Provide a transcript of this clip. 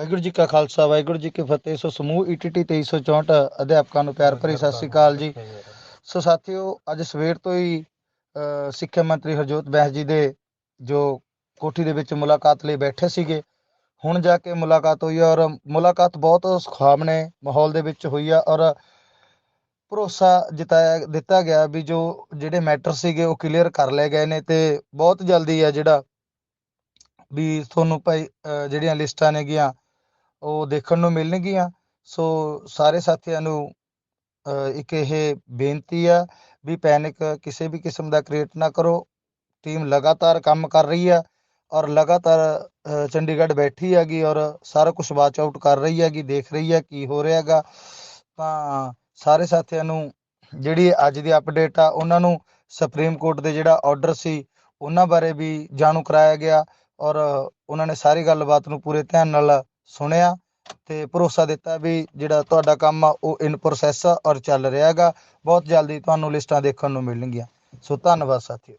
ਵਾਹਿਗੁਰੂ ਜੀ ਕਾ ਖਾਲਸਾ, ਵਾਹਿਗੁਰੂ ਜੀ ਕੀ ਫਤਿਹ। ਸੋ ਸਮੂਹ E ETT 2364 ਅਧਿਆਪਕਾਂ ਨੂੰ ਪਿਆਰ ਭਰੀ ਸਤਿ ਸ੍ਰੀ ਅਕਾਲ ਜੀ। ਸੋ ਸਾਥੀਓ, ਅੱਜ ਸਵੇਰ ਤੋਂ ਹੀ ਸਿੱਖਿਆ ਮੰਤਰੀ ਹਰਜੋਤ ਬੈਂਸ ਜੀ ਦੇ ਜੋ ਕੋਠੀ ਦੇ ਵਿੱਚ ਮੁਲਾਕਾਤ ਲਈ ਬੈਠੇ ਸੀਗੇ, ਹੁਣ ਜਾ ਕੇ ਮੁਲਾਕਾਤ ਹੋਈ ਔਰ ਮੁਲਾਕਾਤ ਬਹੁਤ ਸੁਖਾਵਣੇ ਮਾਹੌਲ ਦੇ ਵਿੱਚ ਹੋਈ ਆ ਔਰ ਭਰੋਸਾ ਜਿਤਾਇਆ, ਦਿੱਤਾ ਗਿਆ ਵੀ ਜੋ ਜਿਹੜੇ ਮੈਟਰ ਸੀਗੇ ਉਹ ਕਲੀਅਰ ਕਰ ਲਏ ਗਏ ਨੇ ਤੇ ਬਹੁਤ ਜਲਦੀ ਆ ਜਿਹੜਾ ਵੀ ਤੁਹਾਨੂੰ ਭਾਈ ਜਿਹੜੀਆਂ ਲਿਸਟਾਂ ਨੇਗੀਆਂ ਉਹ ਦੇਖਣ ਨੂੰ ਮਿਲਣਗੀਆਂ। ਸੋ ਸਾਰੇ ਸਾਥੀਆਂ ਨੂੰ ਇੱਕ ਇਹ ਬੇਨਤੀ ਆ ਵੀ ਪੈਨਿਕ ਕਿਸੇ ਵੀ ਕਿਸਮ ਦਾ ਕ੍ਰੀਏਟ ਨਾ ਕਰੋ। ਟੀਮ ਲਗਾਤਾਰ ਕੰਮ ਕਰ ਰਹੀ ਆ ਔਰ ਲਗਾਤਾਰ ਚੰਡੀਗੜ੍ਹ ਬੈਠੀ ਹੈਗੀ ਔਰ ਸਾਰਾ ਕੁਝ ਵਾਚ ਆਊਟ ਕਰ ਰਹੀ ਹੈਗੀ, ਦੇਖ ਰਹੀ ਹੈ ਕੀ ਹੋ ਰਿਹਾ ਹੈਗਾ। ਤਾਂ ਸਾਰੇ ਸਾਥੀਆਂ ਨੂੰ ਜਿਹੜੀ ਅੱਜ ਦੀ ਅਪਡੇਟ ਆ, ਉਹਨਾਂ ਨੂੰ ਸੁਪਰੀਮ ਕੋਰਟ ਦੇ ਜਿਹੜਾ ਆਰਡਰ ਸੀ, ਉਹਨਾਂ ਬਾਰੇ ਵੀ ਜਾਣੂ ਕਰਾਇਆ ਗਿਆ ਔਰ ਉਹਨਾਂ ਨੇ ਸਾਰੀ ਗੱਲਬਾਤ ਨੂੰ ਪੂਰੇ ਧਿਆਨ ਨਾਲ ਸੁਣਿਆ ਤੇ ਭਰੋਸਾ ਦਿੱਤਾ ਵੀ ਜਿਹੜਾ ਤੁਹਾਡਾ ਕੰਮ ਆ ਉਹ ਇਨ ਪ੍ਰੋਸੈਸ ਆ ਔਰ ਚੱਲ ਰਿਹਾ ਹੈਗਾ। ਬਹੁਤ ਜਲਦੀ ਤੁਹਾਨੂੰ ਲਿਸਟਾਂ ਦੇਖਣ ਨੂੰ ਮਿਲਣਗੀਆਂ। ਸੋ ਧੰਨਵਾਦ ਸਾਥੀਓ।